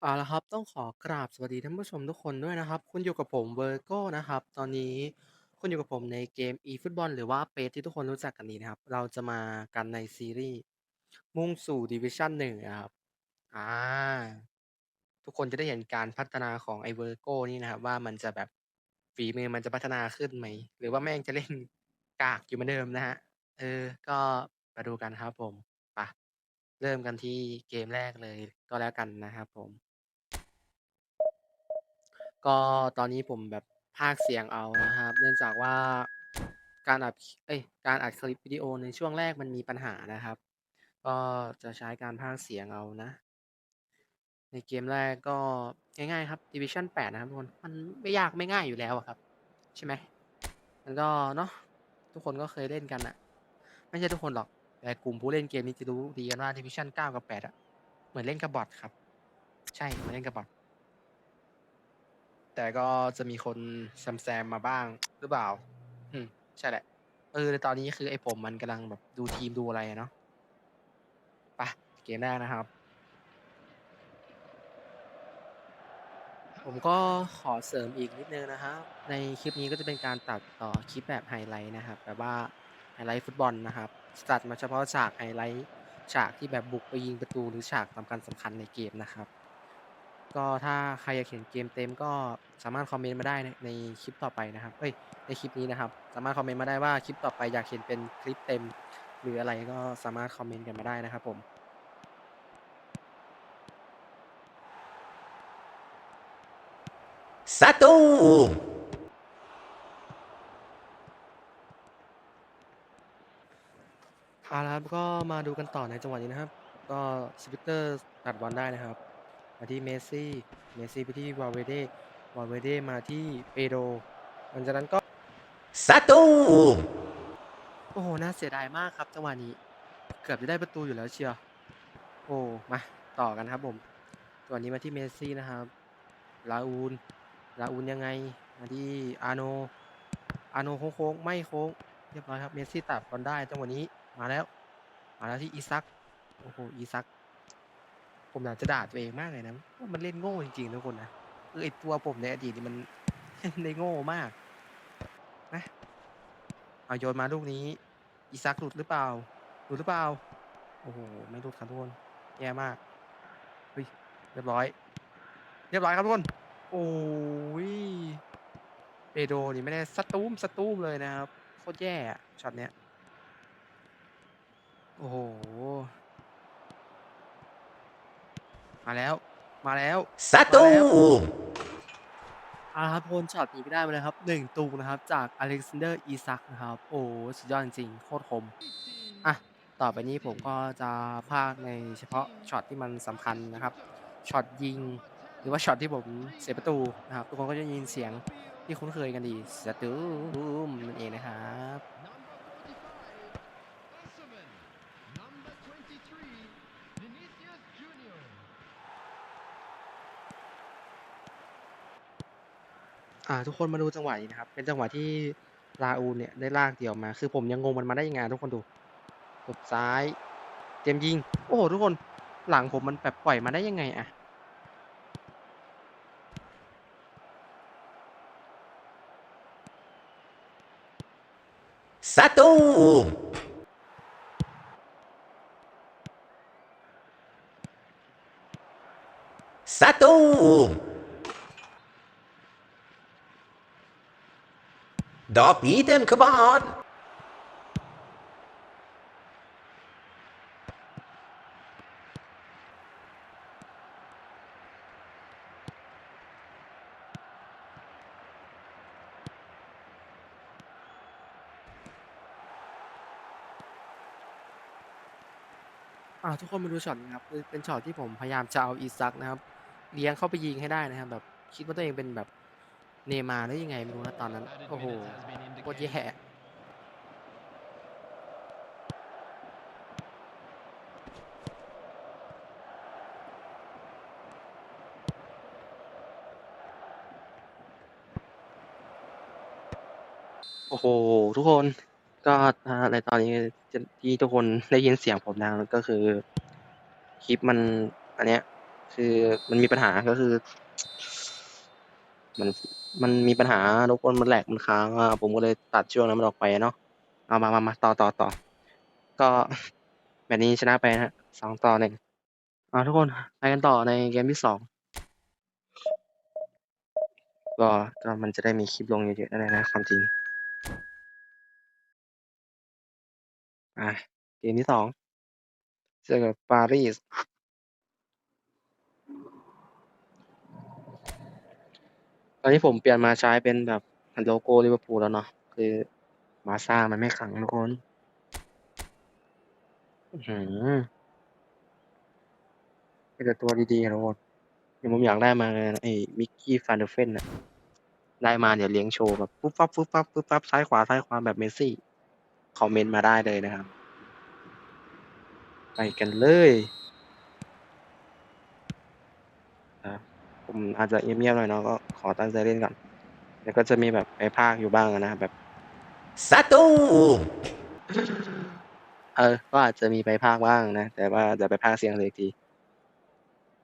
เอาละครับ ต้องขอกราบสวัสดีท่านผู้ชมทุกคนด้วยนะครับ คุณอยู่กับผม Virgo นะครับ ตอนนี้คุณอยู่กับผมในเกม eFootball หรือว่า PES ที่ทุกคนรู้จักกันดีนะครับ เราจะมากันในซีรีส์มุ่งสู่ Division 1นะครับ อ่า ทุกคนจะได้เห็นการพัฒนาของไอ้ Virgo นี่นะครับ ว่ามันจะแบบฝีมือมันจะพัฒนาขึ้นไหม หรือว่าแม่งจะเล่นกากอยู่เหมือนเดิมนะครับเออ ก็มาดูกันครับผมไปเริ่มกันที่เกมแรกเลยก็แล้วกันนะครับผม ก็ตอนนี้ผมแบบพากย์เสียงเอานะครับ เนื่องจากว่าการอัดเอ๊ยการอัดคลิปวิดีโอในช่วงแรกมันมีปัญหานะครับ ก็จะใช้การพากย์เสียงเอานะ ในเกมแรกก็ง่ายๆครับ Division 8 นะครับทุกคนมันไม่ยากไม่ง่ายอยู่แล้วอะครับ ใช่ไหมมันก็เนาะทุกคนก็เคยเล่นกันน่ะไม่ใช่ทุกคนหรอก แต่กลุ่มผู้เล่นเกมนี้จะรู้ดีกันว่า Division 9 กับ 8อะเหมือนเล่นกับบอตครับ ใช่เหมือนเล่นกับบอต แต่ก็จะมีคนแซมมาบ้างหรือเปล่า?อืม ใช่แหละเออตอนนี้คือไอ้ผมมันกำลังแบบดูทีมดูอะไรอะเนาะไปเกมแรกนะครับ ผมก็ขอเสริมอีกนิดนึงนะครับ ในคลิปนี้ก็จะเป็นการตัดต่อคลิปแบบไฮไลต์นะครับแบบว่าไฮไลต์ฟุตบอลนะครับตัดมาเฉพาะฉากไฮไลต์ฉากที่แบบบุกไปยิงประตูหรือฉากสำคัญๆในเกมนะครับ ก็ถ้าใครอยากเห็นเกมเต็มก็สามารถคอมเมนต์มาได้ในในคลิปต่อไปนะครับ เอ๊ยในคลิปนี้นะครับ สามารถคอมเมนต์มาได้ว่าคลิปต่อไปอยากเห็นเป็นคลิปเต็ม หรืออะไรก็สามารถคอมเมนต์กันมาได้นะครับผม Saturn! เอาละครับก็มาดูกันต่อในจังหวะนี้นะครับ ก็ Spectre ตัดบอลได้นะครับ มาที่ Messi Messi ไปที่ Valverde Valverde มาที่ Pedro หลังจากนั้นก็ Saturn! โอ้โฮน่าเสียดายมากครับจังหวะนี้ เกือบจะได้ประตูอยู่แล้วเชียว โอ้ มาต่อกันครับผมจังหวะนี้มาที่ Messi นะครับ Raul Raul ยังไง มาที่ Arnold Arnold โค้งๆ ไม่โค้ง เรียบร้อยครับ Messi ตัดบอลได้จังหวะนี้ มาแล้ว มาแล้วที่ Isak โอ้โฮ Isak ผมอยาจะด่าตัวเองมากเลยนะว่ามันเล่นโง่จริงๆทุกคนนะคือไอตัวผมในอดีตนี่มันเล่นโง่มากนะเอาโยนมาลูกนี้ Isak หลุดหรือเปล่าหลุดหรือเปล่า?โอ้โฮไม่หลุดครับทุกคนแย่มากเฮ้ยเรียบร้อย เรียบร้อยครับทุกคนโอ้โฮ Pedro นี่ไม่ได้สตูมสตูมเลยนะครับโคตรแย่ช็อตเนี้ยโอ้โฮ มาแล้ว มาแล้วมาแล้ว Saturn! เอาละครับทุกคนช็อตนี้ก็ได้มาแล้วครับ1ตูนะครับ จาก Alexander Isak นะครับ โอ้โฮสุดยอดจริงๆโคตรคมอะต่อไปนี้ผมก็จะพากย์ในเฉพาะช็อตที่มันสำคัญนะครับช็อตยิง หรือว่าช็อตที่ผมเสียประตูนะครับ ทุกคนก็จะได้ยินเสียงที่คุ้นเคยกันดี Saturn นั่นเองนะครับ อ่าทุกคนมาดูจังหวะนี้นะครับ เป็นจังหวะที่ Raul เนี่ยได้ลากเดี่ยวมา คือผมยังงงมันมาได้ยังไงทุกคนดูตบซ้าย เตรียมยิง โอ้โฮทุกคนหลังผมมันแบบปล่อยมาได้ยังไงอะ? Saturn! Saturn! Da blir den kvar! อ่าทุกคนมาดูช็อตนี้ครับเป็นช็อตที่ผมพยายามจะเอา Isak นะครับ เลี้ยงเข้าไปยิงให้ได้นะครับ แบบคิดว่าตัวเองเป็นแบบ Neymar หรือยังไงไม่รู้นะตอนนั้น โอ้โฮโคตรแย่โอ้โฮทุกคนก็อ่าในตอนนี้ที่ทุกคนได้ยินเสียงผมดังก็คือ คลิปมัน อันเนี้ย คือมันมีปัญหาก็คือ มัน มันมีปัญหาทุกคนมันแหลกมันค้างอะผมก็เลยตัดช่วงนั้นมันออกไปเนาะเอามามามาต่อต่อต่อก็แบบนี้ชนะไปนะฮะสองต่อหนึ่งเอาทุกคนไปกันต่อในเกมที่สองก็ก็มันจะได้มีคลิปลงเยอะๆนั่นแหละนะความจริงอะเกมที่สองเจอกับปารีส ตอนนี้ผมเปลี่ยนมาใช้เป็นแบบโลโก้ลิเวอร์พูลแล้วเนาะคือมาซ่ามันไม่ขังทุกคนอื้อหือเป็นแต่ตัวดีๆอะทุกคนเดี๋ยวผมอยากได้มาไอ้มิกกี้ฟานเดอร์เฟนน่ะได้มาเดี๋ยวเลี้ยงโชว์แบบปุ๊บปั๊บปุ๊บปั๊บปุ๊บปั๊บซ้ายขวาซ้ายขวาแบบเมสซี่คอมเมนต์มาได้เลยนะครับ ไปกันเลยอะ ผมอาจจะเงียบๆหน่อยเนาะก็ขอตั้งใจเล่นก่อนเดี๋ยวก็จะมีแบบไปภาคอยู่บ้างอะนะแบบ Saturn! เออก็อาจจะมีไปภาคบ้างนะ แต่ว่าจะไปภาคเสียงเลยอีกที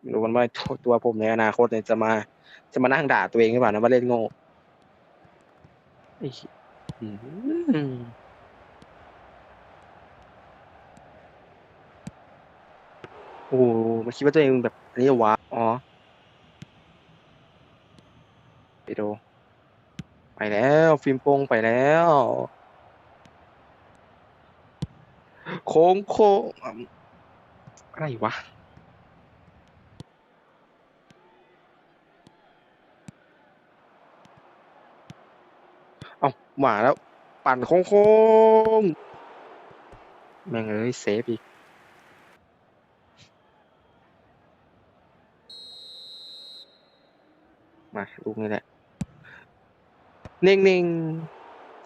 ไม่รู้กันว่าตัวตัวผมในอนาคตเนี่ยจะมา จะมานั่งด่าตัวเองหรือเปล่านะว่าเล่นโง่ไอ้เหี้ยอืมโอ้โหมันคิดว่าตัวเองแบบอันนี้เหรอวะ ไปดูไปแล้ว ฟิล์มโปงไปแล้ว โค้งโค้งอะไรวะเอาหมาแล้ว ปั่นโค้งโค้งแม่งเอ้ยเซฟอีกมาลูกนี้แหละ เน่งเน่ง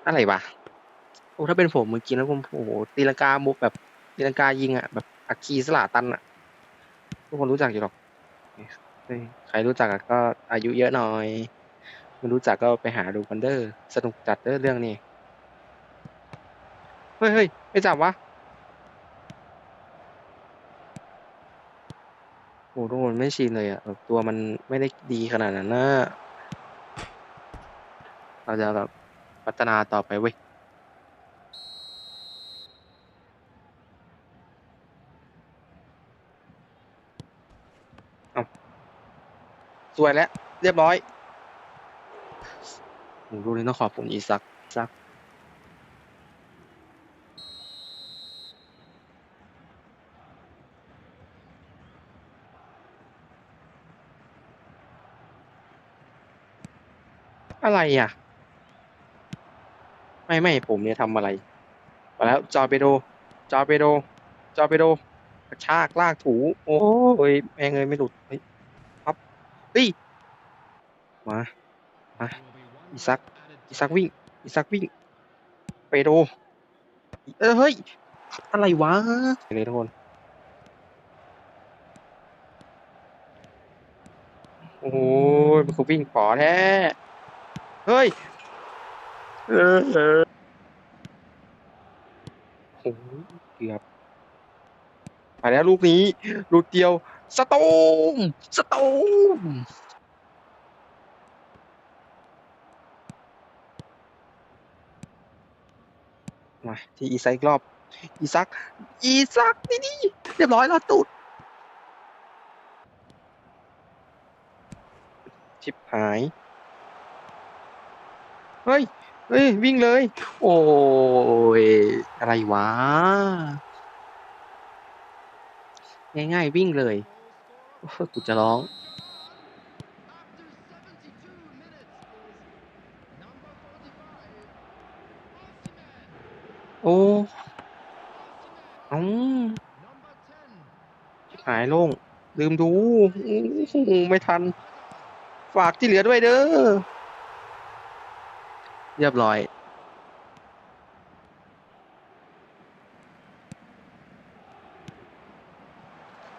อะไรวะโอ้ถ้าเป็นผมเมื่อกี้แล้วผมโอ้โหตีลังกามุกแบบตีลังกายิงอะแบบอัคคีสลาตันอะ ทุกคนรู้จักอยู่หรอกใครรู้จักก็อายุเยอะหน่อยไม่รู้จักก็ไปหาดูกันเด้อสนุกจัดเด้อเรื่องนี้เฮ้ยเฮ้ยไม่จับวะโอ้ทุกคนไม่ชินเลยอะตัวมันไม่ได้ดีขนาดนั้นนะ เราจะแบบพัฒนาต่อไปเว้ยสวยแล้ว เรียบร้อยผมรู้เลยต้องขอบคุณอีซักซักอะไรอะ ไม่ไม่ผมเนี่ยทำอะไรมาแล้วจอเปโดจอเปโดจอเปโดกระชากลากถู โอ้ยแม่งเอ้ยไม่หลุดเฮ้ยปั๊บเฮ้ยมามาอีซักอีซักวิ่งอีซักวิ่งเปโดเออเฮ้ยอะไรวะเลยทุกคนโอ้ยมันคือวิ่งป๋อแท้ เฮ้ย เออเออโอ้โหเกือบไปแล้วลูกนี้ลูกเดียว สตูมสตูมมาที่อีซักรอบ อีซัก อีซักนี่นี่เรียบร้อยแล้วตูดชิบหาย เฮ้ย เฮ้ยวิ่งเลย โอ้ยอะไรวะ ง่ายๆวิ่งเลยกูจะร้อง โอ้เอ้าชิบหายโล่งลืมดู ไม่ทัน ฝากที่เหลือด้วยเด้อ เรียบร้อย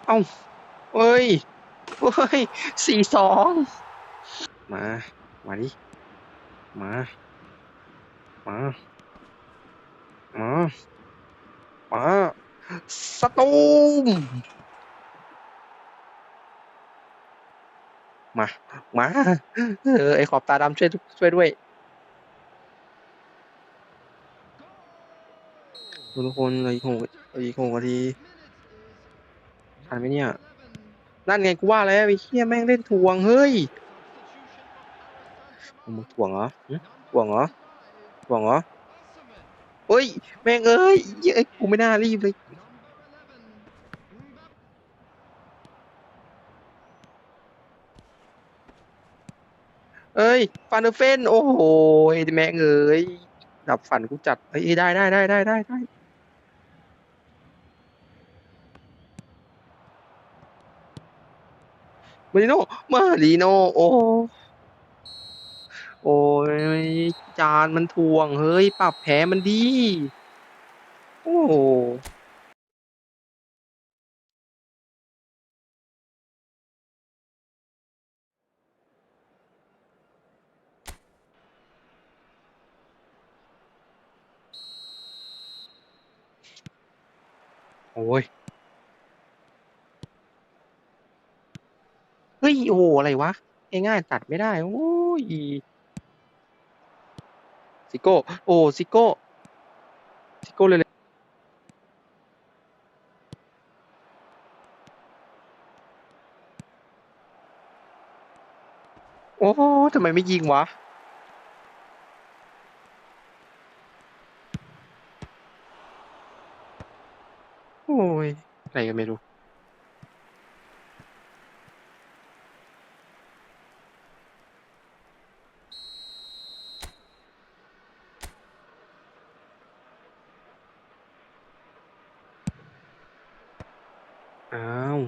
เอ้าเอ้ยเอ้ยสี่สอง มา มาดิ มา มา มา มาสตูม มา มา เออ ไอขอบตาดำช่วยช่วยด้วย ทุกคนเหลยหกเหลยหกนาทีทันไหมเนี่ย นั่นไงกูว่าแล้วไอ้เฮียแม่งเล่นถ่วงเฮ้ยมึงถ่วงเหรอหึถ่วงเหรอถ่วงเหรอเฮ้ย แม่งเอ้ยเหี้ยกูไม่น่ารีบเลยเอ้ยฟานเดอร์เฟนโอ้โหแม่งเอ้ยดับฝันกูจัดเฮ้ยได้ได้ได้ได้ได้ได้ มาริโนมาริโนโอ้โอ้ยจานมันทวง เฮ้ย ปรับแพ้มันดี โอ้โอ้ย ฮ้ยโอ้โหอะไรวะง่ายๆตัดไม่ได้ โอ้ยซิโก้ โอ้ซิโก้ซิโก้เลยเลยโอ้ทำไมไม่ยิงวะโอ้ยอะไรกันไม่รู้ อ้าว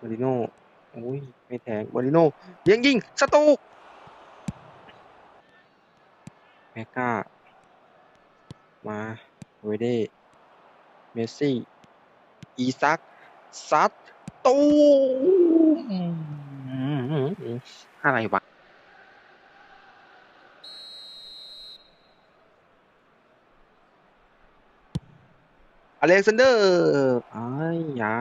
มาริโน่โอ้ย ไม่แทงมาริโน่เลี้ยงยิงสตูกแมกกามาเวเดเมสซี่ อีซักซัดตูมอะไรวะ อเล็กซานเดอร์ไอ้ายยา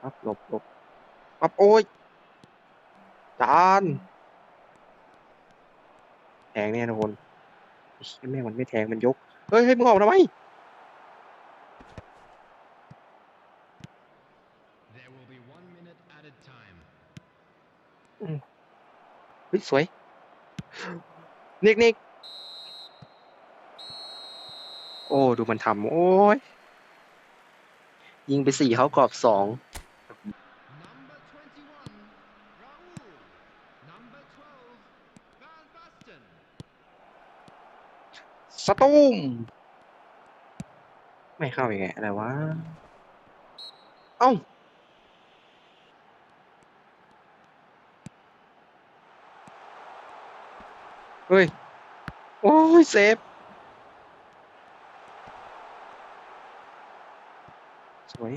ครับหลบหลบครับโอ้ย จานแทงแน่ทุกคนไอ้เหี้ยแม่งมันไม่แทงมันยก เฮ้ยเฮ้ยมึงออกทำไม There will be one minute added time. เฮ้ยสวยนิกนิก โอ้ ดูมันทำโอ้ย ยิงไปสี่เขากรอบสอง Number 21, Raul. Number 12, Van Basten. สตูม ไม่เข้ายังไงอะไรวะ เอ้าเฮ้ย โอ้ย เซฟ สวย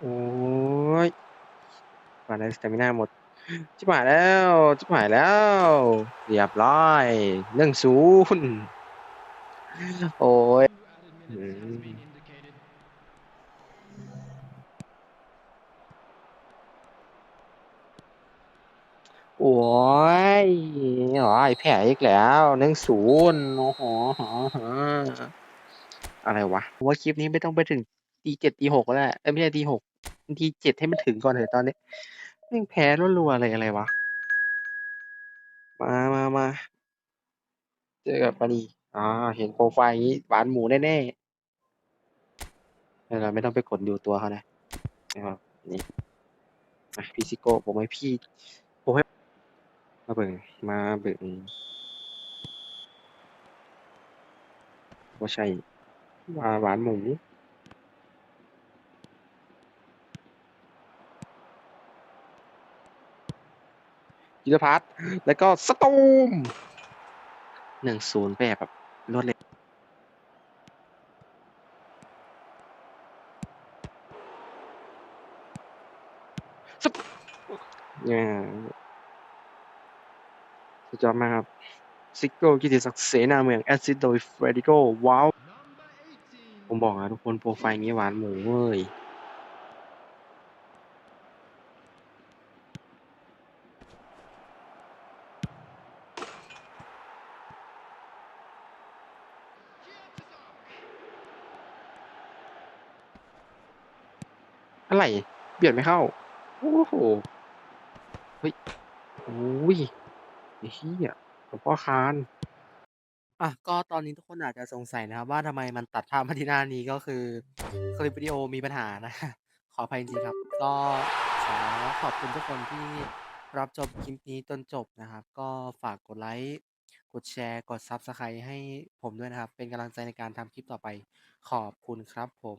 โอ้ยมาในสเตมิน่าหมดจิบหายแล้วจิบหายแล้ว เรียบร้อยหนึ่งศูนย์โอ้ย โอ้ยโอ้ยแพ้อีกแล้วหนึ่งศูนย์โอ้โหอะไรวะว่าคลิปนี้ไม่ต้องไปถึงตีเจ็ดตีหกแล้วเอ้ไม่ใช่ตีหกตีเจ็ดให้มันถึงก่อนเถอะตอนนี้แม่งแพ้รัวๆอะไรอะไรวะ มามามาเจอกับปานีอ่า เห็นโปรไฟล์อย่างนี้หวานหมูแน่ๆเราไม่ต้องไปกดดูตัวเขานะนะครับนี่พี่ซิโก้ผมให้พี่ มาเบิ่งมาเบิ่งว่าใช่ว่าหวานหมูจิรพัฒน์แล้วก็สตูมหนึ่งศูนย์แบบแบบรวดเร็วเนี่ย สุดยอดมากครับซิกโก้กิติศักดิ์เสนาเมืองแอสซิสต์โดยเฟรดิโกว้าว ผมบอกนะทุกคนโปรไฟล์นี้หวานหมูเว้ยอะไรเบียดไม่เข้า โอ้โห เฮ้ย โอ้ย ไอ้เหี้ยหลวงพ่อคาน อะก็ตอนนี้ทุกคนอาจจะสงสัยนะครับว่าทำไมมันตัดภาพมาที่หน้านี้ก็คือคลิปวิดีโอมีปัญหานะ ขออภัยจริงๆครับ ก็ขอขอบคุณทุกคนที่รับชมคลิปนี้จนจบนะครับ ก็ฝากกดไลค์กดแชร์กด Subscribe ให้ผมด้วยนะครับ เป็นกำลังใจในการทำคลิปต่อไปขอบคุณครับผม